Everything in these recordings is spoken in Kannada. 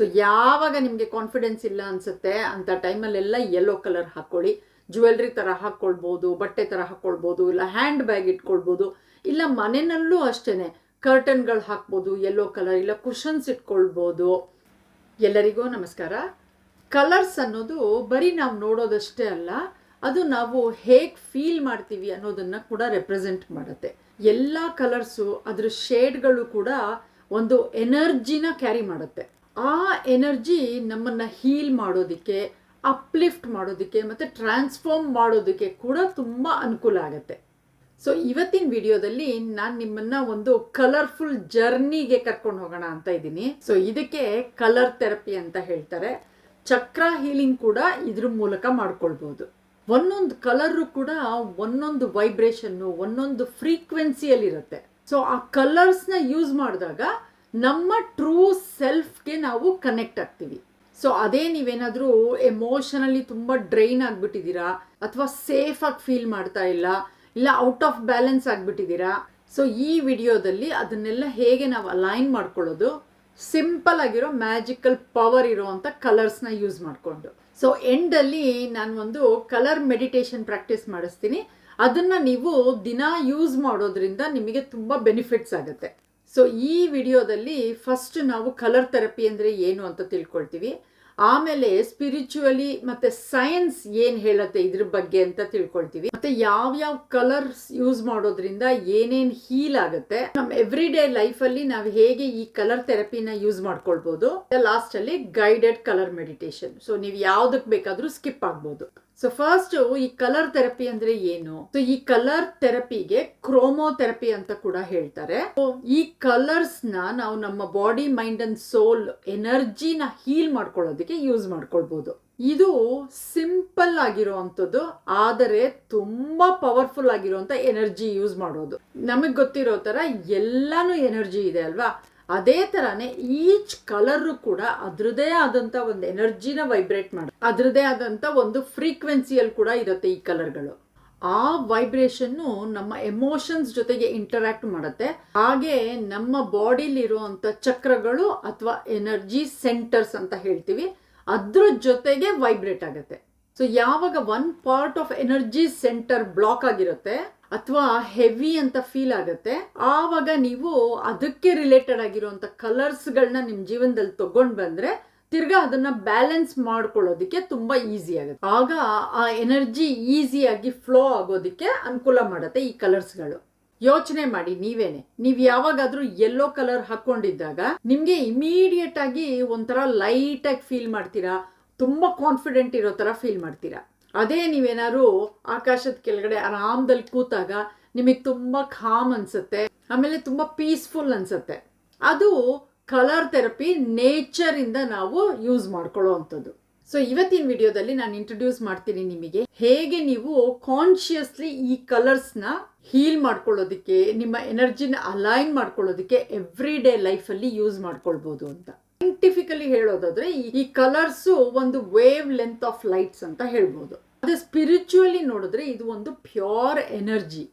ಸೊ ಯಾವಾಗ ನಿಮಗೆ ಕಾನ್ಫಿಡೆನ್ಸ್ ಇಲ್ಲ ಅನ್ಸುತ್ತೆ, ಅಂತ ಟೈಮಲ್ಲೆಲ್ಲ ಯೆಲ್ಲೋ ಕಲರ್ ಹಾಕ್ಕೊಳ್ಳಿ ಜ್ಯುವೆಲ್ರಿ ಥರ ಹಾಕ್ಕೊಳ್ಬೋದು ಬಟ್ಟೆ ಥರ ಹಾಕ್ಕೊಳ್ಬೋದು ಇಲ್ಲ ಹ್ಯಾಂಡ್ ಬ್ಯಾಗ್ ಇಟ್ಕೊಳ್ಬೋದು. ಇಲ್ಲ ಮನೆಯಲ್ಲೂ ಅಷ್ಟೇ ಕರ್ಟನ್ಗಳು ಹಾಕ್ಬೋದು ಯೆಲ್ಲೋ ಕಲರ್ ಇಲ್ಲ ಕುಷನ್ಸ್ ಇಟ್ಕೊಳ್ಬೋದು. ಎಲ್ಲರಿಗೂ ನಮಸ್ಕಾರ. ಕಲರ್ಸ್ ಅನ್ನೋದು ಬರೀ ನಾವು ನೋಡೋದಷ್ಟೇ ಅಲ್ಲ, ಅದು ನಾವು ಹೇಗೆ ಫೀಲ್ ಮಾಡ್ತೀವಿ ಅನ್ನೋದನ್ನು ಕೂಡ ರೆಪ್ರೆಸೆಂಟ್ ಮಾಡುತ್ತೆ. ಎಲ್ಲ ಕಲರ್ಸು ಅದರ ಶೇಡ್ಗಳು ಕೂಡ ಒಂದು ಎನರ್ಜಿನ ಕ್ಯಾರಿ ಮಾಡುತ್ತೆ. ಆ ಎನರ್ಜಿ ನಮ್ಮನ್ನು ಹೀಲ್ ಮಾಡೋದಕ್ಕೆ ಅಪ್ಲಿಫ್ಟ್ ಮಾಡೋದಕ್ಕೆ ಮತ್ತು ಟ್ರಾನ್ಸ್ಫಾರ್ಮ್ ಮಾಡೋದಕ್ಕೆ ಕೂಡ ತುಂಬ ಅನುಕೂಲ ಆಗುತ್ತೆ. ಸೊ ಇವತ್ತಿನ ವಿಡಿಯೋದಲ್ಲಿ ನಾನು ನಿಮ್ಮನ್ನ ಒಂದು ಕಲರ್ಫುಲ್ ಜರ್ನಿಗೆ ಕರ್ಕೊಂಡು ಹೋಗೋಣ ಅಂತ ಇದ್ದೀನಿ. ಸೊ ಇದಕ್ಕೆ ಕಲರ್ ಥೆರಪಿ ಅಂತ ಹೇಳ್ತಾರೆ. ಚಕ್ರ ಹೀಲಿಂಗ್ ಕೂಡ ಇದ್ರ ಮೂಲಕ ಮಾಡ್ಕೊಳ್ಬೋದು. ಒಂದೊಂದು ಕಲರು ಕೂಡ ಒಂದೊಂದು ವೈಬ್ರೇಷನ್ನು ಒಂದೊಂದು ಫ್ರೀಕ್ವೆನ್ಸಿಯಲ್ಲಿರುತ್ತೆ ಸೊ ಆ ಕಲರ್ಸ್ನ ಯೂಸ್ ಮಾಡಿದಾಗ ನಮ್ಮ ಟ್ರೂ ಸೆಲ್ಫ್ಗೆ ನಾವು ಕನೆಕ್ಟ್ ಆಗ್ತೀವಿ. ಸೊ ಅದೇ ನೀವೇನಾದರೂ ಎಮೋಷನಲಿ ತುಂಬ ಡ್ರೈನ್ ಆಗಿಬಿಟ್ಟಿದ್ದೀರಾ? ಅಥವಾ ಸೇಫಾಗಿ ಫೀಲ್ ಮಾಡ್ತಾ ಇಲ್ಲ? ಇಲ್ಲ ಔಟ್ ಆಫ್ ಬ್ಯಾಲೆನ್ಸ್ ಆಗಿಬಿಟ್ಟಿದ್ದೀರಾ? ಸೊ ಈ ವಿಡಿಯೋದಲ್ಲಿ ಅದನ್ನೆಲ್ಲ ಹೇಗೆ ನಾವು ಅಲೈನ್ ಮಾಡ್ಕೊಳ್ಳೋದು? ಸಿಂಪಲ್ ಆಗಿರೋ ಮ್ಯಾಜಿಕಲ್ ಪವರ್ ಇರೋವಂಥ ಕಲರ್ಸ್ನ ಯೂಸ್ ಮಾಡಿಕೊಂಡು. ಸೊ ಎಂಡಲ್ಲಿ ನಾನು ಒಂದು ಕಲರ್ ಮೆಡಿಟೇಷನ್ ಪ್ರಾಕ್ಟೀಸ್ ಮಾಡಿಸ್ತೀನಿ. ಅದನ್ನು ನೀವು ದಿನ ಯೂಸ್ ಮಾಡೋದ್ರಿಂದ ನಿಮಗೆ ತುಂಬ ಬೆನಿಫಿಟ್ಸ್ ಆಗುತ್ತೆ. ಸೊ ಈ ವಿಡಿಯೋದಲ್ಲಿ ಫಸ್ಟ್ ನಾವು ಕಲರ್ ಥೆರಪಿ ಅಂದರೆ ಏನು ಅಂತ ತಿಳ್ಕೊಳ್ತೀವಿ. ಆಮೇಲೆ ಸ್ಪಿರಿಚುವಲಿ ಮತ್ತೆ ಸೈನ್ಸ್ ಏನು ಹೇಳುತ್ತೆ ಇದ್ರ ಬಗ್ಗೆ ಅಂತ ತಿಳ್ಕೊಳ್ತೀವಿ. ಮತ್ತೆ ಯಾವ ಯಾವ ಕಲರ್ಸ್ ಯೂಸ್ ಮಾಡೋದ್ರಿಂದ ಏನೇನು ಹೀಲ್ ಆಗುತ್ತೆ. ನಮ್ಮ ಎವ್ರಿ ಡೇ ಲೈಫಲ್ಲಿ ನಾವು ಹೇಗೆ ಈ ಕಲರ್ ಥೆರಪಿನ ಯೂಸ್ ಮಾಡ್ಕೊಳ್ಬೋದು. ಲಾಸ್ಟಲ್ಲಿ ಗೈಡೆಡ್ ಕಲರ್ ಮೆಡಿಟೇಷನ್ ಸೊ ನೀವು ಯಾವುದಕ್ಕೆ ಬೇಕಾದರೂ ಸ್ಕಿಪ್ ಆಗ್ಬೋದು. ಸೊ ಫಸ್ಟ್ ಈ ಕಲರ್ ಥೆರಪಿ ಅಂದ್ರೆ ಏನು? ಸೊ ಈ ಕಲರ್ ಥೆರಪಿಗೆ ಕ್ರೋಮೋಥೆರಪಿ ಅಂತ ಕೂಡ ಹೇಳ್ತಾರೆ. ಈ ಕಲರ್ಸ್ನ ನಾವು ನಮ್ಮ ಬಾಡಿ ಮೈಂಡ್ ಅಂಡ್ ಸೋಲ್ ಎನರ್ಜಿನ ಹೀಲ್ ಮಾಡ್ಕೊಳ್ಳೋದಕ್ಕೆ ಯೂಸ್ ಮಾಡ್ಕೊಳ್ಬಹುದು ಇದು ಸಿಂಪಲ್ ಆಗಿರುವಂಥದ್ದು, ಆದರೆ ತುಂಬಾ ಪವರ್ಫುಲ್ ಆಗಿರುವಂತ ಎನರ್ಜಿ ಯೂಸ್ ಮಾಡೋದು. ನಮಗ್ ಗೊತ್ತಿರೋ ತರ ಎಲ್ಲಾನು ಎನರ್ಜಿ ಇದೆ ಅಲ್ವಾ? ಅದೇ ಥರನೇ ಈಚ್ ಕಲರ್ ಕೂಡ ಅದ್ರದೇ ಆದಂತ ಒಂದು ಎನರ್ಜಿನ ವೈಬ್ರೇಟ್ ಮಾಡ ಅದ್ರದೇ ಆದಂತ ಒಂದು ಫ್ರೀಕ್ವೆನ್ಸಿಯಲ್ಲಿ ಕೂಡ ಇರುತ್ತೆ ಈ ಕಲರ್ಗಳು. ಆ ವೈಬ್ರೇಷನ್ನು ನಮ್ಮ ಎಮೋಷನ್ಸ್ ಜೊತೆಗೆ ಇಂಟರಾಕ್ಟ್ ಮಾಡುತ್ತೆ. ಹಾಗೆ ನಮ್ಮ ಬಾಡಿಲಿ ಇರುವಂತ ಚಕ್ರಗಳು ಅಥವಾ ಎನರ್ಜಿ ಸೆಂಟರ್ಸ್ ಅಂತ ಹೇಳ್ತೀವಿ, ಅದ್ರ ಜೊತೆಗೆ ವೈಬ್ರೇಟ್ ಆಗುತ್ತೆ. ಸೊ ಯಾವಾಗ one part of energy centre block ಆಗಿರುತ್ತೆ ಅಥವಾ ಹೆವಿ ಅಂತ ಫೀಲ್ ಆಗುತ್ತೆ. ಆವಾಗ ನೀವು ಅದಕ್ಕೆ ರಿಲೇಟೆಡ್ ಆಗಿರುವಂತ ಕಲರ್ಸ್ಗಳನ್ನ ನಿಮ್ಮ ಜೀವನದಲ್ಲಿ ತಗೊಂಡ್ ಬಂದ್ರೆ ತಿರ್ಗಾ ಅದನ್ನ ಬ್ಯಾಲೆನ್ಸ್ ಮಾಡ್ಕೊಳ್ಳೋದಕ್ಕೆ ತುಂಬಾ ಈಸಿ ಆಗುತ್ತೆ. ಆಗ ಆ ಎನರ್ಜಿ ಈಸಿಯಾಗಿ ಫ್ಲೋ ಆಗೋದಕ್ಕೆ ಅನುಕೂಲ ಮಾಡುತ್ತೆ ಈ ಕಲರ್ಸ್ಗಳು ಯೋಚನೆ ಮಾಡಿ ನೀವೇನೆ. ನೀವ್ ಯಾವಾಗಾದ್ರೂ ಯೆಲ್ಲೋ ಕಲರ್ ಹಾಕೊಂಡಿದ್ದಾಗ ನಿಮ್ಗೆ ಇಮಿಡಿಯೇಟ್ ಆಗಿ ಒಂಥರ ಲೈಟ್ ಆಗಿ ಫೀಲ್ ಮಾಡ್ತೀರಾ? ತುಂಬಾ ಕಾನ್ಫಿಡೆಂಟ್ ಇರೋ ತರ ಫೀಲ್ ಮಾಡ್ತೀರಾ? ಅದೇ ನೀವೇನಾದ್ರು ಆಕಾಶದ ಕೆಳಗಡೆ ಆರಾಮದಲ್ಲಿ ಕೂತಾಗ ನಿಮಗೆ ತುಂಬ ಖಾಮ್ ಅನ್ಸುತ್ತೆ, ಆಮೇಲೆ ತುಂಬ ಪೀಸ್ಫುಲ್ ಅನ್ಸುತ್ತೆ. ಅದು ಕಲರ್ ಥೆರಪಿ ನೇಚರ್ ಇಂದ ನಾವು ಯೂಸ್ ಮಾಡ್ಕೊಳ್ಳೋ ಅಂಥದ್ದು ಸೊ ಇವತ್ತಿನ ವಿಡಿಯೋದಲ್ಲಿ ನಾನು ಇಂಟ್ರೊಡ್ಯೂಸ್ ಮಾಡ್ತೀನಿ ನಿಮಗೆ ಹೇಗೆ ನೀವು ಕಾನ್ಷಿಯಸ್ಲಿ ಈ ಕಲರ್ಸ್ನ ಹೀಲ್ ಮಾಡ್ಕೊಳ್ಳೋದಕ್ಕೆ, ನಿಮ್ಮ ಎನರ್ಜಿನ ಅಲೈನ್ ಮಾಡ್ಕೊಳ್ಳೋದಕ್ಕೆ ಎವ್ರಿ ಡೇ ಲೈಫಲ್ಲಿ ಯೂಸ್ ಮಾಡ್ಕೊಳ್ಬೋದು ಅಂತ. ಸೈಂಟಿಫಿಕಲಿ ಹೇಳೋದಾದ್ರೆ ಈ- ಕಲರ್ಸು ಒಂದು ವೇವ್ ಲೆಂತ್ ಆಫ್ ಲೈಟ್ಸ್ ಅಂತ ಹೇಳ್ಬೋದು. ಅದೇ ಸ್ಪಿರಿಚುವಲಿ ನೋಡಿದ್ರೆ ಇದು ಒಂದು ಪ್ಯೂರ್ ಎನರ್ಜಿ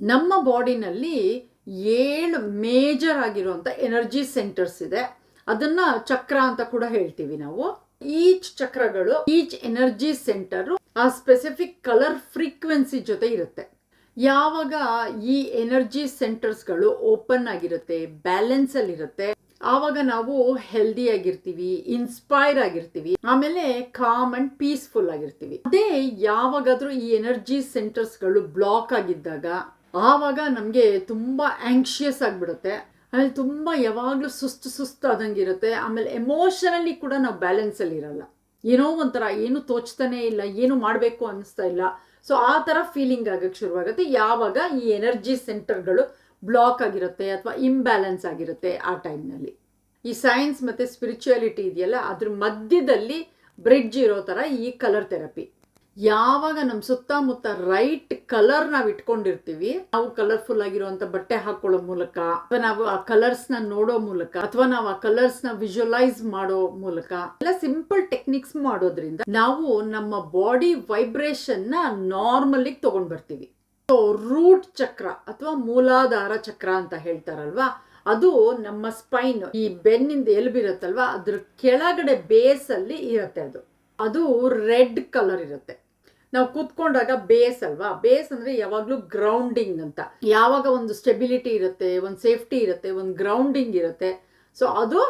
ನಮ್ಮ ಬಾಡಿನಲ್ಲಿ ಏಳು ಮೇಜರ್ ಆಗಿರುವಂತ ಎನರ್ಜಿ ಸೆಂಟರ್ಸ್ ಇದೆ. ಅದನ್ನ ಚಕ್ರ ಅಂತ ಕೂಡ ಹೇಳ್ತೀವಿ ನಾವು. ಈಚ್ ಚಕ್ರಗಳು ಈಚ್ ಎನರ್ಜಿ ಸೆಂಟರ್ ಆ ಸ್ಪೆಸಿಫಿಕ್ ಕಲರ್ ಫ್ರೀಕ್ವೆನ್ಸಿ ಜೊತೆ ಇರುತ್ತೆ. ಯಾವಾಗ ಈ ಎನರ್ಜಿ ಸೆಂಟರ್ಸ್ಗಳು ಓಪನ್ ಆಗಿರುತ್ತೆ ಬ್ಯಾಲೆನ್ಸ್ ಅಲ್ಲಿ ಇರುತ್ತೆ ಆವಾಗ ನಾವು ಹೆಲ್ದಿ ಆಗಿರ್ತೀವಿ ಇನ್ಸ್ಪೈರ್ ಆಗಿರ್ತೀವಿ, ಆಮೇಲೆ ಕಾಮ್ ಅಂಡ್ ಪೀಸ್ಫುಲ್ ಆಗಿರ್ತೀವಿ. ಅದೇ ಯಾವಾಗಾದ್ರೂ ಈ ಎನರ್ಜಿ ಸೆಂಟರ್ಸ್ಗಳು ಬ್ಲಾಕ್ ಆಗಿದ್ದಾಗ ಆವಾಗ ನಮಗೆ ತುಂಬಾ ಆಂಕ್ಷಿಯಸ್ ಆಗಿಬಿಡುತ್ತೆ. ಆಮೇಲೆ ತುಂಬಾ ಯಾವಾಗಲೂ ಸುಸ್ತು ಸುಸ್ತು ಆದಂಗಿರುತ್ತೆ. ಆಮೇಲೆ ಎಮೋಷನಲಿ ಕೂಡ ನಾವು ಬ್ಯಾಲೆನ್ಸ್ ಅಲ್ಲಿ ಇರಲ್ಲ. ಏನೋ ಒಂಥರ ಏನು ತೋಚ್ತಾನೆ ಇಲ್ಲ, ಏನು ಮಾಡಬೇಕು ಅನ್ನಿಸ್ತಾ ಇಲ್ಲ. ಸೊ ಆ ಥರ ಫೀಲಿಂಗ್ ಆಗಕ್ಕೆ ಶುರುವಾಗುತ್ತೆ. ಯಾವಾಗ ಈ ಎನರ್ಜಿ ಸೆಂಟರ್ಗಳು ಬ್ಲಾಕ್ ಆಗಿರುತ್ತೆ ಅಥವಾ ಇಂಬ್ಯಾಲೆನ್ಸ್ ಆಗಿರುತ್ತೆ ಆ ಟೈಮ್ನಲ್ಲಿ ಈ ಸೈನ್ಸ್ ಮತ್ತು ಸ್ಪಿರಿಚುಯಾಲಿಟಿ ಇದೆಯಲ್ಲ, ಅದ್ರ ಮಧ್ಯದಲ್ಲಿ ಬ್ರಿಡ್ಜ್ ಇರೋ ಥರ ಈ ಕಲರ್ ಥೆರಪಿ ಯಾವಾಗ ನಮ್ಮ ಸುತ್ತಮುತ್ತ ರೈಟ್ ಕಲರ್ ನಾವು ಇಟ್ಕೊಂಡಿರ್ತೀವಿ, ನಾವು ಕಲರ್ಫುಲ್ ಆಗಿರುವಂತ ಬಟ್ಟೆ ಹಾಕೊಳ್ಳೋ ಮೂಲಕ, ಅಥವಾ ನಾವು ಆ ಕಲರ್ಸ್ನ ನೋಡೋ ಮೂಲಕ, ಅಥವಾ ನಾವು ಆ ಕಲರ್ಸ್ನ ವಿಜುವಲೈಸ್ ಮಾಡೋ ಮೂಲಕ, ಎಲ್ಲ ಸಿಂಪಲ್ ಟೆಕ್ನಿಕ್ಸ್ ಮಾಡೋದ್ರಿಂದ ನಾವು ನಮ್ಮ ಬಾಡಿ ವೈಬ್ರೇಷನ್ನ ನಾರ್ಮಲ್ ತಗೊಂಡ್ ಬರ್ತೀವಿ. ರೂಟ್ ಚಕ್ರ ಅಥವಾ ಮೂಲಾಧಾರ ಚಕ್ರ ಅಂತ ಹೇಳ್ತಾರಲ್ವಾ? ಅದು ನಮ್ಮ ಸ್ಪೈನ್ ಈ ಬೆನ್ನಿಂದ ಎಲ್ಬಿರುತ್ತಲ್ವಾ ಅದ್ರ ಕೆಳಗಡೆ ಬೇಸ್ ಅಲ್ಲಿ ಇರುತ್ತೆ ಅದು. ಅದು ರೆಡ್ ಕಲರ್ ಇರುತ್ತೆ. ನಾವು ಕೂತ್ಕೊಂಡಾಗ ಬೇಸ್ ಅಲ್ವಾ? ಬೇಸ್ ಅಂದ್ರೆ ಯಾವಾಗ್ಲೂ ಗ್ರೌಂಡಿಂಗ್ ಅಂತ. ಯಾವಾಗ ಒಂದು ಸ್ಟೆಬಿಲಿಟಿ ಇರುತ್ತೆ, ಒಂದು ಸೇಫ್ಟಿ ಇರುತ್ತೆ, ಒಂದು ಗ್ರೌಂಡಿಂಗ್ ಇರುತ್ತೆ. ಸೊ ಅದು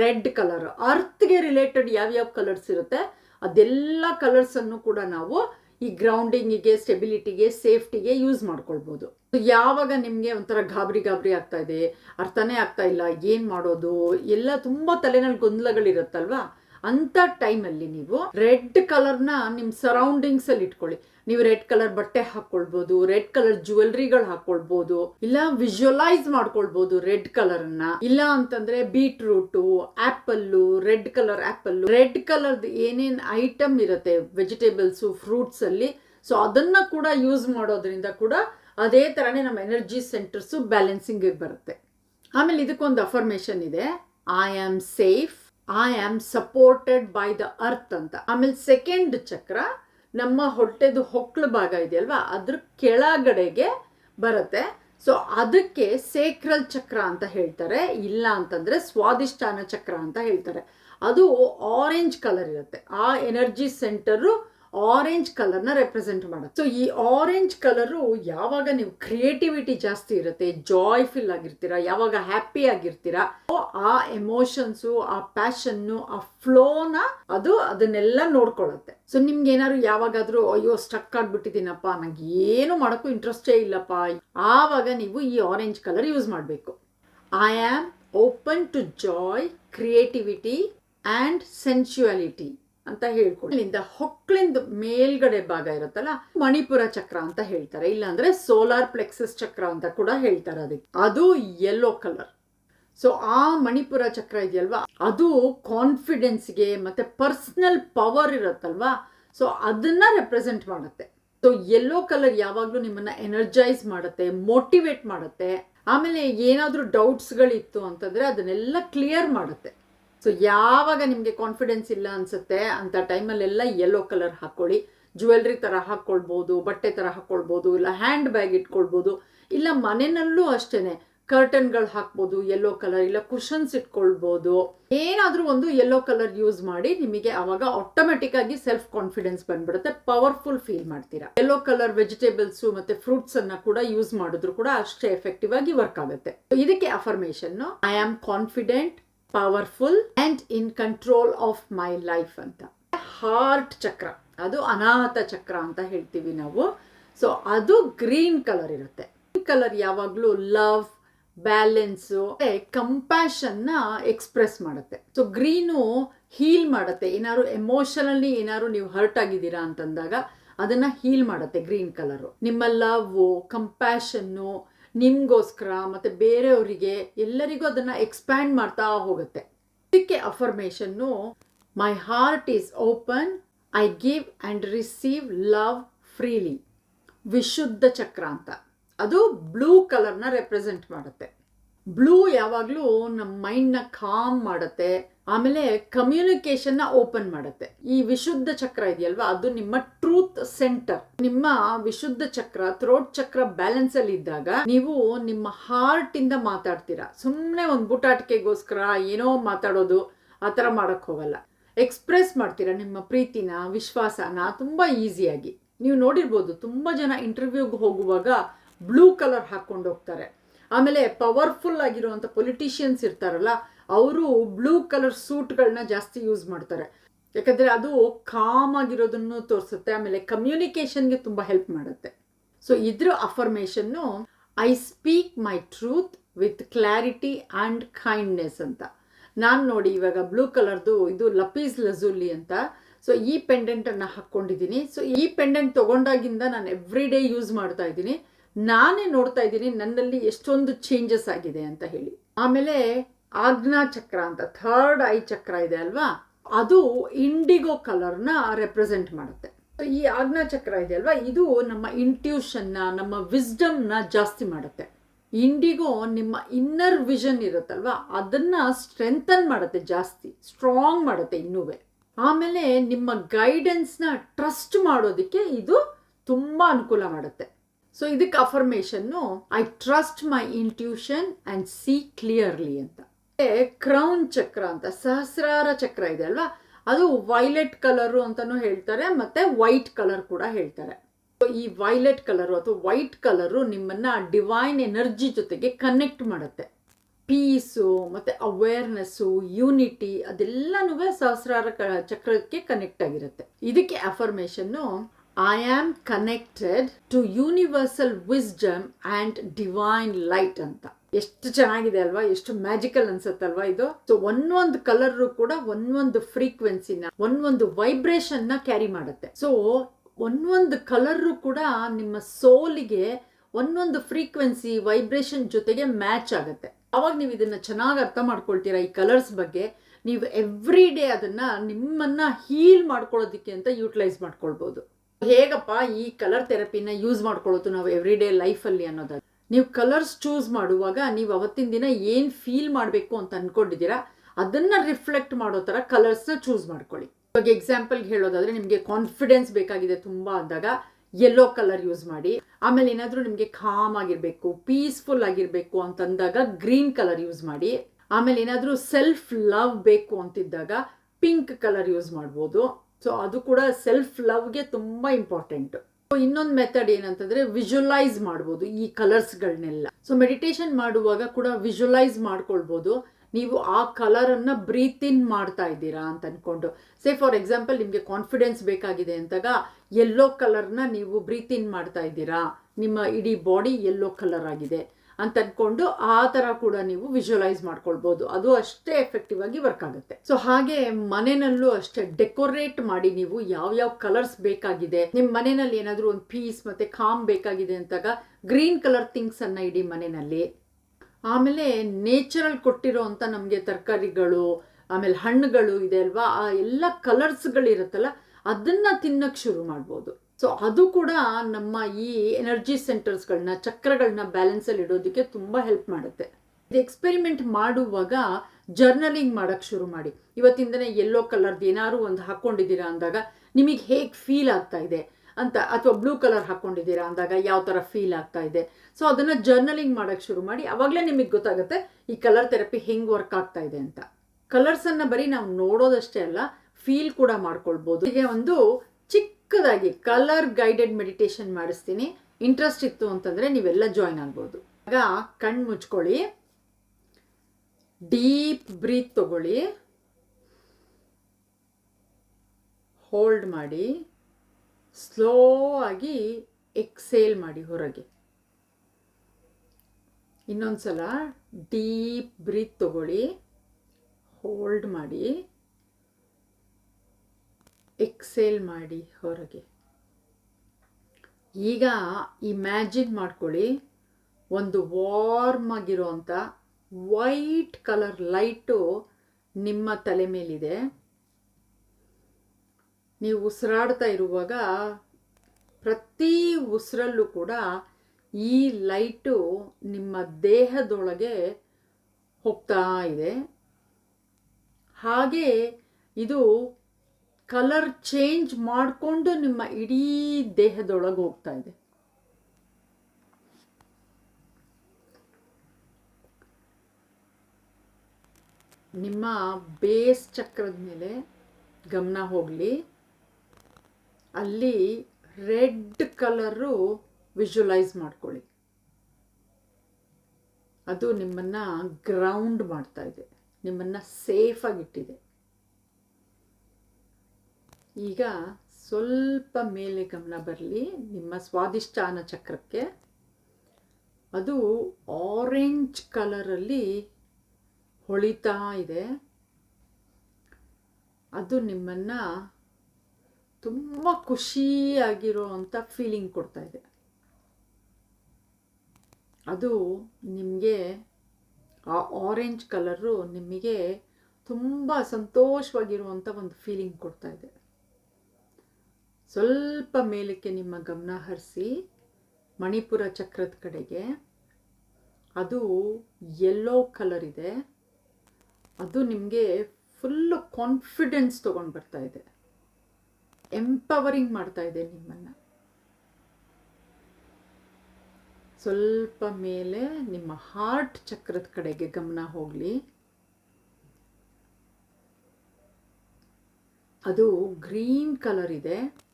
ರೆಡ್ ಕಲರ್ ಅರ್ತ್ಗೆ ರಿಲೇಟೆಡ್ ಯಾವ್ಯಾವ ಕಲರ್ಸ್ ಇರುತ್ತೆ? ಅದೆಲ್ಲ ಕಲರ್ಸ್ ಅನ್ನು ಕೂಡ ನಾವು ಈ ಗ್ರೌಂಡಿಂಗಿಗೆ ಸ್ಟೆಬಿಲಿಟಿಗೆ ಸೇಫ್ಟಿಗೆ ಯೂಸ್ ಮಾಡ್ಕೊಳ್ಬೋದು. ಯಾವಾಗ ನಿಮಗೆ ಒಂಥರ ಗಾಬರಿ ಗಾಬರಿ ಆಗ್ತಾ ಇದೆ, ಅರ್ಥನೇ ಆಗ್ತಾ ಇಲ್ಲ, ಏನು ಮಾಡೋದು, ಎಲ್ಲ ತುಂಬ ತಲೆನಲ್ಲಿ ಗೊಂದಲಗಳಿರುತ್ತಲ್ವಾ? ಅಂತ ಟೈಮಲ್ಲಿ ನೀವು ರೆಡ್ ಕಲರ್ನ ನಿಮ್ಮ ಸರೌಂಡಿಂಗ್ಸ್ ಅಲ್ಲಿ ಇಟ್ಕೊಳ್ಳಿ. ನೀವು ರೆಡ್ ಕಲರ್ ಬಟ್ಟೆ ಹಾಕೊಳ್ಬೋದು, ರೆಡ್ ಕಲರ್ ಜ್ಯುವೆಲ್ರಿಗಳು ಹಾಕೊಳ್ಬೋದು, ಇಲ್ಲ ವಿಜುವಲೈಸ್ ಮಾಡ್ಕೊಳ್ಬೋದು ರೆಡ್ ಕಲರ್ ಅನ್ನ ಇಲ್ಲ ಅಂತಂದ್ರೆ beetroot apple red colour apple red colour ಏನೇನ್ ಐಟಮ್ ಇರುತ್ತೆ ವೆಜಿಟೇಬಲ್ಸ್ ಫ್ರೂಟ್ಸ್ ಅಲ್ಲಿ ಸೊ ಅದನ್ನ ಕೂಡ ಯೂಸ್ ಮಾಡೋದ್ರಿಂದ ಕೂಡ ಅದೇ ತರನೇ ನಮ್ಮ ಎನರ್ಜಿ ಸೆಂಟರ್ಸ್ ಬ್ಯಾಲೆನ್ಸಿಂಗ್ ಬರುತ್ತೆ. ಆಮೇಲೆ ಇದಕ್ಕೊಂದು ಅಫರ್ಮೇಶನ್ ಇದೆ. I am safe I am supported by the earth ಅಂತ. ಆಮೇಲೆ ಸೆಕೆಂಡ್ ಚಕ್ರ ನಮ್ಮ ಹೊಟ್ಟೆದು ಹೊಕ್ಕಳು ಭಾಗ ಇದೆಯಲ್ವಾ? ಅದ್ರ ಕೆಳಗಡೆಗೆ ಬರುತ್ತೆ. ಸೊ ಅದಕ್ಕೆ ಸೇಕ್ರಲ್ ಚಕ್ರ ಅಂತ ಹೇಳ್ತಾರೆ. ಇಲ್ಲ ಅಂತಂದ್ರೆ ಸ್ವಾದಿಷ್ಟಾನ ಚಕ್ರ ಅಂತ ಹೇಳ್ತಾರೆ. ಅದು ಆರೆಂಜ್ ಕಲರ್ ಇರುತ್ತೆ. ಆ ಎನರ್ಜಿ ಸೆಂಟರು ಆರೆಂಜ್ ಕಲರ್ನ ರೆಪ್ರೆಸೆಂಟ್ ಮಾಡುತ್ತೆ ಸೊ ಈ ಆರೆಂಜ್ ಕಲರು ಯಾವಾಗ ನೀವು ಕ್ರಿಯೇಟಿವಿಟಿ ಜಾಸ್ತಿ ಇರುತ್ತೆ ಜಾಯ್ಫುಲ್ ಆಗಿರ್ತೀರಾ, ಯಾವಾಗ ಹ್ಯಾಪಿ ಆಗಿರ್ತೀರಾ, ಆ ಎಮೋಷನ್ಸು ಆ ಪ್ಯಾಷನ್ನು ಆ ಫ್ಲೋನ ಅದು ಅದನ್ನೆಲ್ಲ ನೋಡ್ಕೊಳ್ಳುತ್ತೆ. ಸೊ ನಿಮ್ಗೆ ಏನಾದ್ರು ಯಾವಾಗಾದ್ರೂ, ಅಯ್ಯೋ ಸ್ಟಕ್ ಆಗ್ಬಿಟ್ಟಿದ್ದೀನಪ್ಪ, ನಂಗೆ ಏನು ಮಾಡೋಕ್ಕೂ ಇಂಟ್ರೆಸ್ಟೇ ಇಲ್ಲಪ್ಪ. ಆವಾಗ ನೀವು ಈ ಆರೆಂಜ್ ಕಲರ್ ಯೂಸ್ ಮಾಡಬೇಕು. I am open to joy creativity and sensuality ಅಂತ ಹೇಳ್ಕೊಂಡು. ಇಲ್ಲಿಂದ ಹೊಕ್ಳಿಂದ ಮೇಲ್ಗಡೆ ಭಾಗ ಇರುತ್ತಲ್ಲ, ಮಣಿಪುರ ಚಕ್ರ ಅಂತ ಹೇಳ್ತಾರೆ. ಇಲ್ಲಾಂದ್ರೆ ಸೋಲಾರ್ ಪ್ಲೆಕ್ಸಸ್ ಚಕ್ರ ಅಂತ ಕೂಡ ಹೇಳ್ತಾರೆ ಅದಕ್ಕೆ. ಅದು ಯೆಲ್ಲೋ ಕಲರ್ ಸೊ ಆ ಮಣಿಪುರ ಚಕ್ರ ಇದೆಯಲ್ವಾ? ಅದು ಕಾನ್ಫಿಡೆನ್ಸ್ಗೆ ಮತ್ತೆ ಪರ್ಸನಲ್ ಪವರ್ ಇರುತ್ತಲ್ವಾ? ಸೊ ಅದನ್ನ ರೆಪ್ರೆಸೆಂಟ್ ಮಾಡುತ್ತೆ. ಸೊ ಯೆಲ್ಲೋ ಕಲರ್ ಯಾವಾಗಲೂ ನಿಮ್ಮನ್ನ ಎನರ್ಜೈಸ್ ಮಾಡುತ್ತೆ ಮೋಟಿವೇಟ್ ಮಾಡುತ್ತೆ. ಆಮೇಲೆ ಏನಾದರೂ ಡೌಟ್ಸ್ಗಳಿತ್ತು ಅಂತಂದ್ರೆ ಅದನ್ನೆಲ್ಲ ಕ್ಲಿಯರ್ ಮಾಡುತ್ತೆ. ಸೊ ಯಾವಾಗ ನಿಮಗೆ ಕಾನ್ಫಿಡೆನ್ಸ್ ಇಲ್ಲ ಅನ್ಸುತ್ತೆ ಅಂತ ಟೈಮಲ್ಲೆಲ್ಲ ಯೆಲ್ಲೋ ಕಲರ್ ಹಾಕ್ಕೊಳ್ಳಿ ಜ್ಯುವೆಲ್ರಿ ಥರ ಹಾಕ್ಕೊಳ್ಬೋದು ಬಟ್ಟೆ ಥರ ಹಾಕ್ಕೊಳ್ಬೋದು ಇಲ್ಲ ಹ್ಯಾಂಡ್ ಬ್ಯಾಗ್ ಇಟ್ಕೊಳ್ಬೋದು, ಇಲ್ಲ ಮನೆಯಲ್ಲೂ ಅಷ್ಟೇನೆ. ಕರ್ಟನ್ಗಳು ಹಾಕ್ಬೋದು ಯೆಲ್ಲೋ ಕಲರ್ ಇಲ್ಲ ಕುಷನ್ಸ್ ಇಟ್ಕೊಳ್ಬೋದು. ಏನಾದರೂ ಒಂದು ಯೆಲ್ಲೋ ಕಲರ್ ಯೂಸ್ ಮಾಡಿ ನಿಮಗೆ ಆವಾಗ ಆಟೋಮೆಟಿಕ್ ಆಗಿ ಸೆಲ್ಫ್ ಕಾನ್ಫಿಡೆನ್ಸ್ ಬಂದ್ಬಿಡುತ್ತೆ ಪವರ್ಫುಲ್ ಫೀಲ್ ಮಾಡ್ತೀರಾ. ಯೆಲ್ಲೋ ಕಲರ್ ವೆಜಿಟೇಬಲ್ಸ್ ಮತ್ತೆ ಫ್ರೂಟ್ಸ್ ಅನ್ನ ಕೂಡ ಯೂಸ್ ಮಾಡಿದ್ರು ಕೂಡ ಅಷ್ಟೇ ಎಫೆಕ್ಟಿವ್ ಆಗಿ ವರ್ಕ್ ಆಗುತ್ತೆ. ಇದಕ್ಕೆ affirmation I am confident powerful and in control of my life ಅಂತ. ಹಾರ್ಟ್ ಚಕ್ರ ಅದು ಅನಾಹತ ಚಕ್ರ ಅಂತ ಹೇಳ್ತೀವಿ ನಾವು. ಸೊ ಅದು ಗ್ರೀನ್ ಕಲರ್ ಇರುತ್ತೆ. ಗ್ರೀನ್ ಕಲರ್ ಯಾವಾಗಲೂ ಲವ್ ಬ್ಯಾಲೆನ್ಸು ಕಂಪ್ಯಾಷನ್ನ ಎಕ್ಸ್ಪ್ರೆಸ್ ಮಾಡುತ್ತೆ. ಸೊ ಗ್ರೀನು ಹೀಲ್ ಮಾಡುತ್ತೆ. ಏನಾದ್ರು ಎಮೋಷನಲ್ಲಿ ಏನಾದ್ರು ನೀವು ಹರ್ಟ್ ಆಗಿದ್ದೀರಾ ಅಂತಂದಾಗ ಅದನ್ನ ಹೀಲ್ ಮಾಡುತ್ತೆ ಗ್ರೀನ್ ಕಲರು ನಿಮ್ಮ ಲವ್ ಕಂಪ್ಯಾಷನ್ನು ನಿಮ್ಗೋಸ್ಕರ ಮತ್ತೆ ಬೇರೆಯವರಿಗೆ ಎಲ್ಲರಿಗೂ ಅದನ್ನ ಎಕ್ಸ್ಪ್ಯಾಂಡ್ ಮಾಡ್ತಾ ಹೋಗುತ್ತೆ. ಇದಕ್ಕೆ affirmation my heart is open I give and receive love freely Vishuddha chakra ಅಂತ. ಅದು ಬ್ಲೂ ಕಲರ್ನ ರೆಪ್ರೆಸೆಂಟ್ ಮಾಡುತ್ತೆ. ಬ್ಲೂ ಯಾವಾಗಲೂ ನಮ್ಮ ಮೈಂಡ್ನ ಕಾಮ್ ಮಾಡುತ್ತೆ. ಆಮೇಲೆ ಕಮ್ಯುನಿಕೇಶನ್ನ ಓಪನ್ ಮಾಡುತ್ತೆ. ಈ ವಿಶುದ್ಧ ಚಕ್ರ ಇದೆಯಲ್ವಾ? ಅದು ನಿಮ್ಮ ಟ್ರೂತ್ ಸೆಂಟರ್ ನಿಮ್ಮ ವಿಶುದ್ಧ ಚಕ್ರ ಥ್ರೋಟ್ ಚಕ್ರ ಬ್ಯಾಲೆನ್ಸ್ ಅಲ್ಲಿ ಇದ್ದಾಗ ನೀವು ನಿಮ್ಮ ಹಾರ್ಟ್ ಇಂದ ಮಾತಾಡ್ತೀರಾ. ಸುಮ್ಮನೆ ಒಂದು ಬುಟಾಟಿಕೆಗೋಸ್ಕರ ಏನೋ ಮಾತಾಡೋದು, ಆ ಥರ ಹೋಗಲ್ಲ. ಎಕ್ಸ್ಪ್ರೆಸ್ ಮಾಡ್ತೀರಾ ನಿಮ್ಮ ಪ್ರೀತಿನ, ವಿಶ್ವಾಸನ ತುಂಬಾ ಈಸಿಯಾಗಿ ನೀವು ನೋಡಿರ್ಬೋದು, ತುಂಬಾ ಜನ ಇಂಟರ್ವ್ಯೂಗೆ ಹೋಗುವಾಗ ಬ್ಲೂ ಕಲರ್ ಹಾಕೊಂಡು ಹೋಗ್ತಾರೆ. ಆಮೇಲೆ ಪವರ್ಫುಲ್ ಆಗಿರುವಂಥ ಪೊಲಿಟಿಷಿಯನ್ಸ್ ಇರ್ತಾರಲ್ಲ ಅವರು ಬ್ಲೂ ಕಲರ್ ಸೂಟ್ಗಳನ್ನ ಜಾಸ್ತಿ ಯೂಸ್ ಮಾಡ್ತಾರೆ. ಯಾಕಂದರೆ ಅದು ಕಾಮ್ ಆಗಿರೋದನ್ನು ತೋರಿಸುತ್ತೆ, ಆಮೇಲೆ ಕಮ್ಯುನಿಕೇಷನ್ಗೆ ತುಂಬ ಹೆಲ್ಪ್ ಮಾಡುತ್ತೆ. ಸೊ ಇದ್ರ affirmation I speak my truth with clarity and kindness ಅಂತ. ನಾನು ನೋಡಿ ಇವಾಗ ಬ್ಲೂ ಕಲರ್ದು ಇದು ಲಪೀಸ್ ಲಜೂಲಿ ಅಂತ. ಸೊ ಈ ಪೆಂಡೆಂಟನ್ನು ಹಾಕ್ಕೊಂಡಿದ್ದೀನಿ ಸೊ ಈ ಪೆಂಡೆಂಟ್ ತೊಗೊಂಡಾಗಿಂದ ನಾನು ಎವ್ರಿ ಡೇ ಯೂಸ್ ಮಾಡ್ತಾ ಇದ್ದೀನಿ. ನಾನೇ ನೋಡ್ತಾ ಇದ್ದೀನಿ ನನ್ನಲ್ಲಿ ಎಷ್ಟೊಂದು ಚೇಂಜಸ್ ಆಗಿದೆ ಅಂತ ಹೇಳಿ. ಆಮೇಲೆ ಆಜ್ಞಾ ಚಕ್ರ ಅಂತ ಥರ್ಡ್ ಐ ಚಕ್ರ ಇದೆ ಅಲ್ವಾ? ಅದು ಇಂಡಿಗೋ ಕಲರ್ನ ರೆಪ್ರೆಸೆಂಟ್ ಮಾಡುತ್ತೆ. ಈ ಆಜ್ಞಾ ಚಕ್ರ ಇದೆ ಅಲ್ವಾ? ಇದು ನಮ್ಮ ಇಂಟ್ಯೂಷನ್ನ ನಮ್ಮ ವಿಸ್ಡಮ್ನ ಜಾಸ್ತಿ ಮಾಡುತ್ತೆ. ಇಂಡಿಗೋ ನಿಮ್ಮ ಇನ್ನರ್ ವಿಷನ್ ಇರುತ್ತಲ್ವ? ಅದನ್ನ ಸ್ಟ್ರೆಂಥನ್ ಮಾಡುತ್ತೆ ಜಾಸ್ತಿ ಸ್ಟ್ರಾಂಗ್ ಮಾಡುತ್ತೆ ಇನ್ನೂ ಆಮೇಲೆ ನಿಮ್ಮ ಗೈಡೆನ್ಸ್ನ ಟ್ರಸ್ಟ್ ಮಾಡೋದಕ್ಕೆ ಇದು ತುಂಬ ಅನುಕೂಲ ಮಾಡುತ್ತೆ. ಸೊ ಇದಕ್ಕೆ affirmation I trust my intuition and see clearly ಅಂತ. ಕ್ರೌನ್ ಚಕ್ರ ಅಂತ, ಸಹಸ್ರಾರ ಚಕ್ರ ಇದೆ ಅಲ್ವಾ? ಅದು ವೈಲೆಟ್ ಕಲರು ಅಂತಾನೂ ಹೇಳ್ತಾರೆ, ಮತ್ತೆ ವೈಟ್ ಕಲರ್ ಕೂಡ ಹೇಳ್ತಾರೆ. ಈ ವೈಲೆಟ್ ಕಲರು ಅಥವಾ ವೈಟ್ ಕಲರು ನಿಮ್ಮನ್ನ ಡಿವೈನ್ ಎನರ್ಜಿ ಜೊತೆಗೆ ಕನೆಕ್ಟ್ ಮಾಡುತ್ತೆ. ಪೀಸು ಮತ್ತೆ ಅವೇರ್ನೆಸ್ಸು ಯೂನಿಟಿ ಅದೆಲ್ಲನೂ ಸಹಸ್ರಾರ ಚಕ್ರಕ್ಕೆ ಕನೆಕ್ಟ್ ಆಗಿರುತ್ತೆ. ಇದಕ್ಕೆ affirmation I am connected to universal wisdom and divine light ಅಂತ. ಎಷ್ಟು ಚೆನ್ನಾಗಿದೆ ಅಲ್ವಾ? ಎಷ್ಟು ಮ್ಯಾಜಿಕಲ್ ಅನ್ಸತ್ತಲ್ವಾ ಇದು? ಸೊ ಒಂದೊಂದು ಕಲರ್ ಕೂಡ ಒಂದೊಂದು ಫ್ರೀಕ್ವೆನ್ಸಿನ ಒಂದೊಂದು ವೈಬ್ರೇಷನ್ನ ಕ್ಯಾರಿ ಮಾಡುತ್ತೆ. ಸೊ ಒಂದೊಂದು ಕಲರ್ ಕೂಡ ನಿಮ್ಮ ಸೋಲಿಗೆ ಒಂದೊಂದು ಫ್ರೀಕ್ವೆನ್ಸಿ ವೈಬ್ರೇಷನ್ ಜೊತೆಗೆ ಮ್ಯಾಚ್ ಆಗುತ್ತೆ. ಅವಾಗ ನೀವು ಇದನ್ನ ಚೆನ್ನಾಗಿ ಅರ್ಥ ಮಾಡ್ಕೊಳ್ತೀರಾ ಈ ಕಲರ್ಸ್ ಬಗ್ಗೆ? ನೀವು ಎವ್ರಿ ಡೇ ಅದನ್ನ ನಿಮ್ಮನ್ನ ಹೀಲ್ ಮಾಡ್ಕೊಳ್ಳೋದಕ್ಕೆ ಅಂತ ಯೂಟಿಲೈಸ್ ಮಾಡ್ಕೊಳ್ಬಹುದು ಹೇಗಪ್ಪ ಈ ಕಲರ್ ಥೆರಪಿನ ಯೂಸ್ ಮಾಡ್ಕೊಳ್ಳೋದು ನಾವು ಎವ್ರಿ ಡೇ ಲೈಫಲ್ಲಿ ಅನ್ನೋದು ನೀವು ಕಲರ್ಸ್ ಚೂಸ್ ಮಾಡುವಾಗ ನೀವು ಅವತ್ತಿನ ದಿನ ಏನು ಫೀಲ್ ಮಾಡಬೇಕು ಅಂತ ಅಂದ್ಕೊಂಡಿದ್ದೀರಾ ಅದನ್ನು ರಿಫ್ಲೆಕ್ಟ್ ಮಾಡೋ ಥರ ಕಲರ್ಸ್ನ ಚೂಸ್ ಮಾಡ್ಕೊಳ್ಳಿ. ಇವಾಗ ಎಕ್ಸಾಂಪಲ್ಗೆ ಹೇಳೋದಾದ್ರೆ ನಿಮಗೆ ಕಾನ್ಫಿಡೆನ್ಸ್ ಬೇಕಾಗಿದೆ ತುಂಬ ಅಂದಾಗ ಯೆಲ್ಲೋ ಕಲರ್ ಯೂಸ್ ಮಾಡಿ. ಆಮೇಲೆ ಏನಾದರೂ ನಿಮಗೆ ಕಾಮ್ ಆಗಿರಬೇಕು ಪೀಸ್ಫುಲ್ ಆಗಿರಬೇಕು ಅಂತಂದಾಗ ಗ್ರೀನ್ ಕಲರ್ ಯೂಸ್ ಮಾಡಿ. ಆಮೇಲೆ ಏನಾದರೂ ಸೆಲ್ಫ್ ಲವ್ ಬೇಕು ಅಂತಿದ್ದಾಗ ಪಿಂಕ್ ಕಲರ್ ಯೂಸ್ ಮಾಡ್ಬೋದು. ಸೊ ಅದು ಕೂಡ ಸೆಲ್ಫ್ ಲವ್ಗೆ ತುಂಬ ಇಂಪಾರ್ಟೆಂಟ್ ಇನ್ನೊಂದು ಮೆಥಡ್ ಏನಂತಂದ್ರೆ ವಿಜುವಲೈಸ್ ಮಾಡ್ಬೋದು ಈ ಕಲರ್ಸ್ಗಳನ್ನೆಲ್ಲ ಸೊ ಮೆಡಿಟೇಷನ್ ಮಾಡುವಾಗ ಕೂಡ ವಿಜುವಲೈಸ್ ಮಾಡ್ಕೊಳ್ಬೋದು. ನೀವು ಆ ಕಲರನ್ನು ಬ್ರೀತ್ ಇನ್ ಮಾಡ್ತಾ ಇದ್ದೀರಾ ಅಂತ ಅನ್ಕೊಂಡು. ಸೇ ಫಾರ್ ಎಕ್ಸಾಂಪಲ್ ನಿಮಗೆ ಕಾನ್ಫಿಡೆನ್ಸ್ ಬೇಕಾಗಿದೆ ಅಂತಾಗ ಯೆಲ್ಲೋ ಕಲರ್ನ ನೀವು ಬ್ರೀತ್ ಇನ್ ಮಾಡ್ತಾ ಇದ್ದೀರಾ. ನಿಮ್ಮ ಇಡೀ ಬಾಡಿ ಯೆಲ್ಲೋ ಕಲರ್ ಆಗಿದೆ. ಅಂತ ಅನ್ಕೊಂಡು ಆ ಥರ ಕೂಡ ನೀವು ವಿಜುವಲೈಸ್ ಮಾಡ್ಕೊಳ್ಬೋದು. ಅದು ಅಷ್ಟೇ ಎಫೆಕ್ಟಿವ್ ಆಗಿ ವರ್ಕ್ ಆಗುತ್ತೆ. ಸೊ ಹಾಗೆ ಮನೆಯಲ್ಲೂ ಅಷ್ಟೇ ಡೆಕೋರೇಟ್ ಮಾಡಿ ನೀವು ಯಾವ ಯಾವ ಕಲರ್ಸ್ ಬೇಕಾಗಿದೆ ನಿಮ್ಮ ಮನೆಯಲ್ಲಿ ಏನಾದರೂ ಒಂದು ಪೀಸ್ ಮತ್ತೆ ಕಾಮ್ ಬೇಕಾಗಿದೆ ಅಂತಾಗ ಗ್ರೀನ್ ಕಲರ್ ಥಿಂಗ್ಸ್ ಅನ್ನ ಇಡಿ ಮನೆಯಲ್ಲಿ ಆಮೇಲೆ ನೇಚರಲ್ ಕೊಟ್ಟಿರೋ ಅಂತ ನಮಗೆ ತರಕಾರಿಗಳು, ಆಮೇಲೆ ಹಣ್ಣುಗಳು ಇದೆ ಅಲ್ವಾ, ಆ ಎಲ್ಲ ಕಲರ್ಸ್ಗಳಿರುತ್ತಲ್ಲ ಅದನ್ನ ತಿನ್ನಕ್ಕೆ ಶುರು ಮಾಡ್ಬೋದು. ಸೊ ಅದು ಕೂಡ ನಮ್ಮ ಈ ಎನರ್ಜಿ ಸೆಂಟರ್ಸ್ಗಳನ್ನ ಚಕ್ರಗಳನ್ನ ಬ್ಯಾಲೆನ್ಸಲ್ಲಿ ಇಡೋದಕ್ಕೆ ತುಂಬ ಹೆಲ್ಪ್ ಮಾಡುತ್ತೆ. ಇದು ಎಕ್ಸ್ಪೆರಿಮೆಂಟ್ ಮಾಡುವಾಗ ಜರ್ನಲಿಂಗ್ ಮಾಡೋಕ್ಕೆ ಶುರು ಮಾಡಿ. ಇವತ್ತಿಂದನೇ ಯೆಲ್ಲೋ ಕಲರ್ದು ಏನಾದ್ರು ಒಂದು ಹಾಕ್ಕೊಂಡಿದ್ದೀರಾ ಅಂದಾಗ, ನಿಮಗೆ ಹೇಗೆ ಫೀಲ್ ಆಗ್ತಾ ಇದೆ ಅಂತ, ಅಥವಾ ಬ್ಲೂ ಕಲರ್ ಹಾಕ್ಕೊಂಡಿದ್ದೀರಾ ಅಂದಾಗ ಯಾವ ಥರ ಫೀಲ್ ಆಗ್ತಾ ಇದೆ. ಸೊ ಅದನ್ನು ಜರ್ನಲಿಂಗ್ ಮಾಡೋಕ್ಕೆ ಶುರು ಮಾಡಿ, ಅವಾಗಲೇ ನಿಮಗೆ ಗೊತ್ತಾಗುತ್ತೆ ಈ ಕಲರ್ ಥೆರಪಿ ಹೆಂಗೆ ವರ್ಕ್ ಆಗ್ತಾ ಇದೆ ಅಂತ. ಕಲರ್ಸನ್ನು ಬರೀ ನಾವು ನೋಡೋದಷ್ಟೇ ಅಲ್ಲ ಫೀಲ್ ಕೂಡ ಮಾಡ್ಕೊಳ್ಬೋದು. ಹೀಗೆ ಒಂದು ಚಿಕ್ಕದಾಗಿ ಕಲರ್ ಗೈಡೆಡ್ ಮೆಡಿಟೇಷನ್ ಮಾಡಿಸ್ತೀನಿ. ಇಂಟ್ರೆಸ್ಟ್ ಇತ್ತು ಅಂತಂದರೆ ನೀವೆಲ್ಲ ಜಾಯ್ನ್ ಆಗ್ಬೋದು. ಆಗ ಕಣ್ಣು ಮುಚ್ಕೊಳ್ಳಿ. ಡೀಪ್ ಬ್ರೀತ್ ತಗೊಳ್ಳಿ. ಹೋಲ್ಡ್ ಮಾಡಿ. ಸ್ಲೋ ಆಗಿ ಎಕ್ಸೇಲ್ ಮಾಡಿ ಹೊರಗೆ. ಇನ್ನೊಂದ್ಸಲ ಡೀಪ್ ಬ್ರೀತ್ ತಗೊಳ್ಳಿ. ಹೋಲ್ಡ್ ಮಾಡಿ. ಎಕ್ಸೇಲ್ ಮಾಡಿ ಹೊರಗೆ. ಈಗ ಇಮ್ಯಾಜಿನ್ ಮಾಡ್ಕೊಳ್ಳಿ. ಒಂದು ವಾರ್ಮ್ ಆಗಿರೋಂಥ ವೈಟ್ ಕಲರ್ ಲೈಟು ನಿಮ್ಮ ತಲೆ ಮೇಲಿದೆ. ನೀವು ಉಸಿರಾಡ್ತಾ ಇರುವಾಗ ಪ್ರತಿ ಉಸಿರಲ್ಲೂ ಕೂಡ ಈ ಲೈಟು ನಿಮ್ಮ ದೇಹದೊಳಗೆ ಹೋಗ್ತಾ ಇದೆ. ಹಾಗೆ ಇದು ಕಲರ್ ಚೇಂಜ್ ಮಾಡಿಕೊಂಡು ನಿಮ್ಮ ಇಡೀ ದೇಹದೊಳಗೆ ಹೋಗ್ತಾ ಇದೆ. ನಿಮ್ಮ ಬೇಸ್ ಚಕ್ರದ ಮೇಲೆ ಗಮನ ಹೋಗಲಿ. ಅಲ್ಲಿ ರೆಡ್ ಕಲರು ವಿಜುವಲೈಸ್ ಮಾಡ್ಕೊಳ್ಳಿ. ಅದು ನಿಮ್ಮನ್ನು ಗ್ರೌಂಡ್ ಮಾಡ್ತಾ ಇದೆ. ನಿಮ್ಮನ್ನು ಸೇಫಾಗಿಟ್ಟಿದೆ ಈಗ ಸ್ವಲ್ಪ ಮೇಲೆ ಗಮನ ಬರಲಿ, ನಿಮ್ಮ ಸ್ವಾದಿಷ್ಟಾನ ಚಕ್ರಕ್ಕೆ. ಅದು ಆರೆಂಜ್ ಕಲರಲ್ಲಿ ಹೊಳಿತಾ ಇದೆ. ಅದು ನಿಮ್ಮನ್ನು ತುಂಬ ಖುಷಿಯಾಗಿರೋ ಅಂಥ ಫೀಲಿಂಗ್ ಕೊಡ್ತಾ ಇದೆ. ಅದು ನಿಮಗೆ ಆ ಆರೆಂಜ್ ಕಲರು ನಿಮಗೆ ತುಂಬ ಸಂತೋಷವಾಗಿರುವಂಥ ಒಂದು ಫೀಲಿಂಗ್ ಕೊಡ್ತಾ ಇದೆ. ಸ್ವಲ್ಪ ಮೇಲಕ್ಕೆ ನಿಮ್ಮ ಗಮನ ಹರಿಸಿ ಮಣಿಪುರ ಚಕ್ರದ ಕಡೆಗೆ. ಅದು ಯೆಲ್ಲೋ ಕಲರ್ ಇದೆ. ಅದು ನಿಮಗೆ ಫುಲ್ಲು ಕಾನ್ಫಿಡೆನ್ಸ್ ತೊಗೊಂಡು ಬರ್ತಾ ಇದೆ. ಎಂಪವರಿಂಗ್ ಮಾಡ್ತಾ ಇದೆ ನಿಮ್ಮನ್ನು. ಸ್ವಲ್ಪ ಮೇಲೆ ನಿಮ್ಮ ಹಾರ್ಟ್ ಚಕ್ರದ ಕಡೆಗೆ ಗಮನ ಹೋಗಲಿ. ಅದು ಗ್ರೀನ್ ಕಲರ್ ಇದೆ.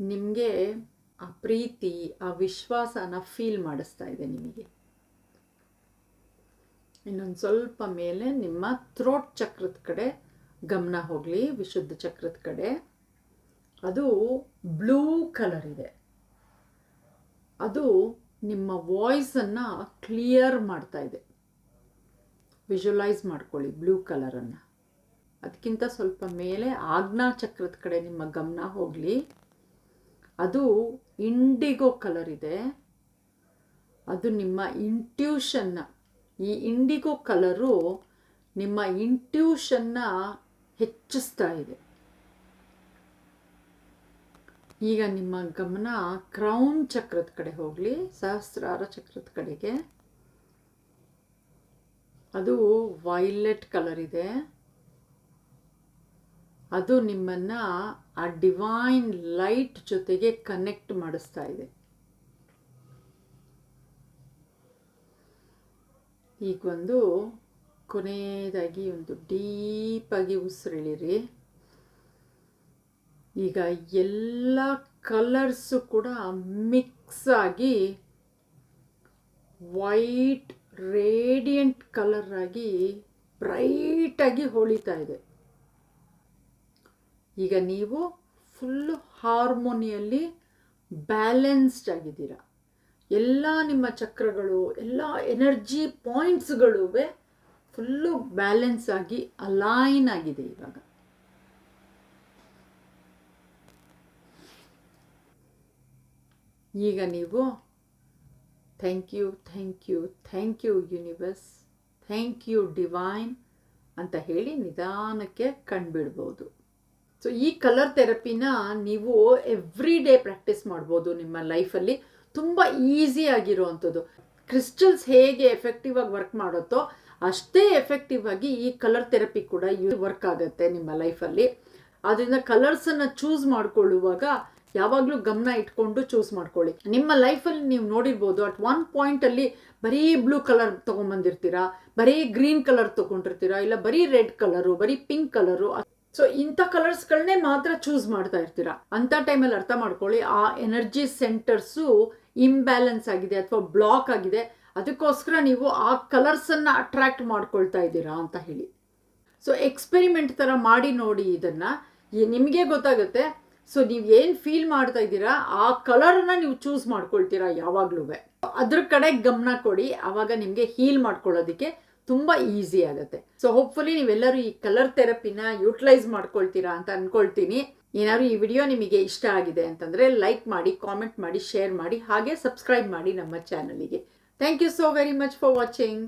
ನಿಮಗೆ ಆ ಪ್ರೀತಿ, ಆ ವಿಶ್ವಾಸನ ಫೀಲ್ ಮಾಡಿಸ್ತಾ ಇದೆ ನಿಮಗೆ. ಇನ್ನೊಂದು ಸ್ವಲ್ಪ ಮೇಲೆ ನಿಮ್ಮ ಥ್ರೋಟ್ ಚಕ್ರದ ಕಡೆ ಗಮನ ಹೋಗಲಿ, ವಿಶುದ್ಧ ಚಕ್ರದ ಕಡೆ. ಅದು ಬ್ಲೂ ಕಲರ್ ಇದೆ. ಅದು ನಿಮ್ಮ ವಾಯ್ಸನ್ನು ಕ್ಲಿಯರ್ ಮಾಡ್ತಾ ಇದೆ. ವಿಜುವಲೈಸ್ ಮಾಡ್ಕೊಳ್ಳಿ ಬ್ಲೂ ಕಲರನ್ನು ಅದಕ್ಕಿಂತ ಸ್ವಲ್ಪ ಮೇಲೆ ಆಜ್ಞಾ ಚಕ್ರದ ಕಡೆ ನಿಮ್ಮ ಗಮನ ಹೋಗಲಿ. ಅದು ಇಂಡಿಗೋ ಕಲರ್ ಇದೆ. ಅದು ನಿಮ್ಮ ಇಂಟ್ಯೂಷನ್ನ ಈ ಇಂಡಿಗೋ ಕಲರು ನಿಮ್ಮ ಇಂಟ್ಯೂಷನ್ನ ಹೆಚ್ಚಿಸ್ತಾ ಇದೆ. ಈಗ ನಿಮ್ಮ ಗಮನ ಕ್ರೌನ್ ಚಕ್ರದ ಕಡೆ ಹೋಗಲಿ, ಸಹಸ್ರಾರ ಚಕ್ರದ ಕಡೆಗೆ. ಅದು ವೈಲೆಟ್ ಕಲರ್ ಇದೆ. ಅದು ನಿಮ್ಮನ್ನು ಆ ಡಿವೈನ್ ಲೈಟ್ ಜೊತೆಗೆ ಕನೆಕ್ಟ್ ಮಾಡಿಸ್ತಾ ಇದೆ. ಈಗ ಒಂದು ಕೊನೆಯದಾಗಿ ಒಂದು ಡೀಪಾಗಿ ಉಸಿರೆಳಿರಿ ಈಗ ಎಲ್ಲ ಕಲರ್ಸು ಕೂಡ ಮಿಕ್ಸ್ ಆಗಿ ವೈಟ್ ರೇಡಿಯಂಟ್ ಕಲರ್ ಆಗಿ ಬ್ರೈಟಾಗಿ ಹೊಳಿತಾ ಇದೆ. ಈಗ ನೀವು ಫುಲ್ಲು ಹಾರ್ಮೋನಿಯಲ್ಲಿ ಬ್ಯಾಲೆನ್ಸ್ಡ್ ಆಗಿದ್ದೀರ. ಎಲ್ಲ ನಿಮ್ಮ ಚಕ್ರಗಳು, ಎಲ್ಲ ಎನರ್ಜಿ ಪಾಯಿಂಟ್ಸ್ಗಳು ಫುಲ್ಲು ಬ್ಯಾಲೆನ್ಸ್ ಆಗಿ ಅಲೈನ್ ಆಗಿದೆ ಇವಾಗ. ಈಗ ನೀವು thank you thank you thank you universe thank you divine ಅಂತ ಹೇಳಿ ನಿಧಾನಕ್ಕೆ ಕಂಡುಬಿಡ್ಬೋದು ಸೊ ಈ ಕಲರ್ ಥೆರಪಿನ ನೀವು ಎವ್ರಿ ಡೇ ಪ್ರಾಕ್ಟೀಸ್ ಮಾಡ್ಬೋದು ನಿಮ್ಮ ಲೈಫಲ್ಲಿ ತುಂಬ ಈಸಿ ಆಗಿರುವಂಥದ್ದು ಕ್ರಿಸ್ಟಲ್ಸ್ ಹೇಗೆ ಎಫೆಕ್ಟಿವ್ ಆಗಿ ವರ್ಕ್ ಮಾಡುತ್ತೋ ಅಷ್ಟೇ ಎಫೆಕ್ಟಿವ್ ಆಗಿ ಈ ಕಲರ್ ಥೆರಪಿ ಕೂಡ ವರ್ಕ್ ಆಗುತ್ತೆ ನಿಮ್ಮ ಲೈಫಲ್ಲಿ ಕಲರ್ಸ್ ಕಲರ್ಸನ್ನು ಚೂಸ್ ಮಾಡ್ಕೊಳ್ಳುವಾಗ ಯಾವಾಗಲೂ ಗಮನ ಇಟ್ಕೊಂಡು ಚೂಸ್ ಮಾಡ್ಕೊಳ್ಳಿ. ನಿಮ್ಮ ಲೈಫಲ್ಲಿ ನೀವು ನೋಡಿರ್ಬೋದು ಅಟ್ ಒನ್ ಪಾಯಿಂಟಲ್ಲಿ ಬರೀ ಬ್ಲೂ ಕಲರ್ ತೊಗೊಂಬಂದಿರ್ತೀರಾ ಬರೀ ಗ್ರೀನ್ ಕಲರ್ ತೊಗೊಂಡಿರ್ತೀರಾ, ಇಲ್ಲ ಬರೀ ರೆಡ್ ಕಲರು ಬರೀ ಪಿಂಕ್ ಕಲರು ಸೊ ಇಂಥ ಕಲರ್ಸ್ಗಳನ್ನೇ ಮಾತ್ರ ಚೂಸ್ ಮಾಡ್ತಾ ಇರ್ತೀರಾ? ಅಂಥ ಟೈಮಲ್ಲಿ ಅರ್ಥ ಮಾಡ್ಕೊಳ್ಳಿ, ಆ ಎನರ್ಜಿ ಸೆಂಟರ್ಸು ಇಂಬ್ಯಾಲೆನ್ಸ್ ಆಗಿದೆ ಅಥವಾ ಬ್ಲಾಕ್ ಆಗಿದೆ. ಅದಕ್ಕೋಸ್ಕರ ನೀವು ಆ ಕಲರ್ಸನ್ನು ಅಟ್ರಾಕ್ಟ್ ಮಾಡ್ಕೊಳ್ತಾ ಇದ್ದೀರಾ ಅಂತ ಹೇಳಿ. ಸೊ ಎಕ್ಸ್ಪೆರಿಮೆಂಟ್ ಥರ ಮಾಡಿ ನೋಡಿ ಇದನ್ನು. ನಿಮಗೆ ಗೊತ್ತಾಗುತ್ತೆ. ಸೊ ನೀವು ಏನು ಫೀಲ್ ಮಾಡ್ತಾ ಇದ್ದೀರಾ, ಆ ಕಲರನ್ನು ನೀವು ಚೂಸ್ ಮಾಡ್ಕೊಳ್ತೀರಾ ಯಾವಾಗಲೂ ಅದ್ರ ಕಡೆ ಗಮನ ಕೊಡಿ. ಆವಾಗ ನಿಮಗೆ ಹೀಲ್ ಮಾಡ್ಕೊಳ್ಳೋದಕ್ಕೆ ತುಂಬ ಈಸಿ ಆಗುತ್ತೆ. ಸೊ ಹೋಪ್ಫುಲಿ ನೀವೆಲ್ಲರೂ ಈ ಕಲರ್ ಥೆರಪಿನ ಯೂಟಿಲೈಸ್ ಮಾಡ್ಕೊಳ್ತೀರಾ ಅಂತ ಅನ್ಕೊಳ್ತೀನಿ. ಏನಾದ್ರು ಈ ವಿಡಿಯೋ ನಿಮಗೆ ಇಷ್ಟ ಆಗಿದೆ ಅಂತಂದರೆ ಲೈಕ್ ಮಾಡಿ ಕಾಮೆಂಟ್ ಮಾಡಿ ಶೇರ್ ಮಾಡಿ, ಹಾಗೆ ಸಬ್ಸ್ಕ್ರೈಬ್ ಮಾಡಿ ನಮ್ಮ ಚಾನಲಿಗೆ thank you so very much for watching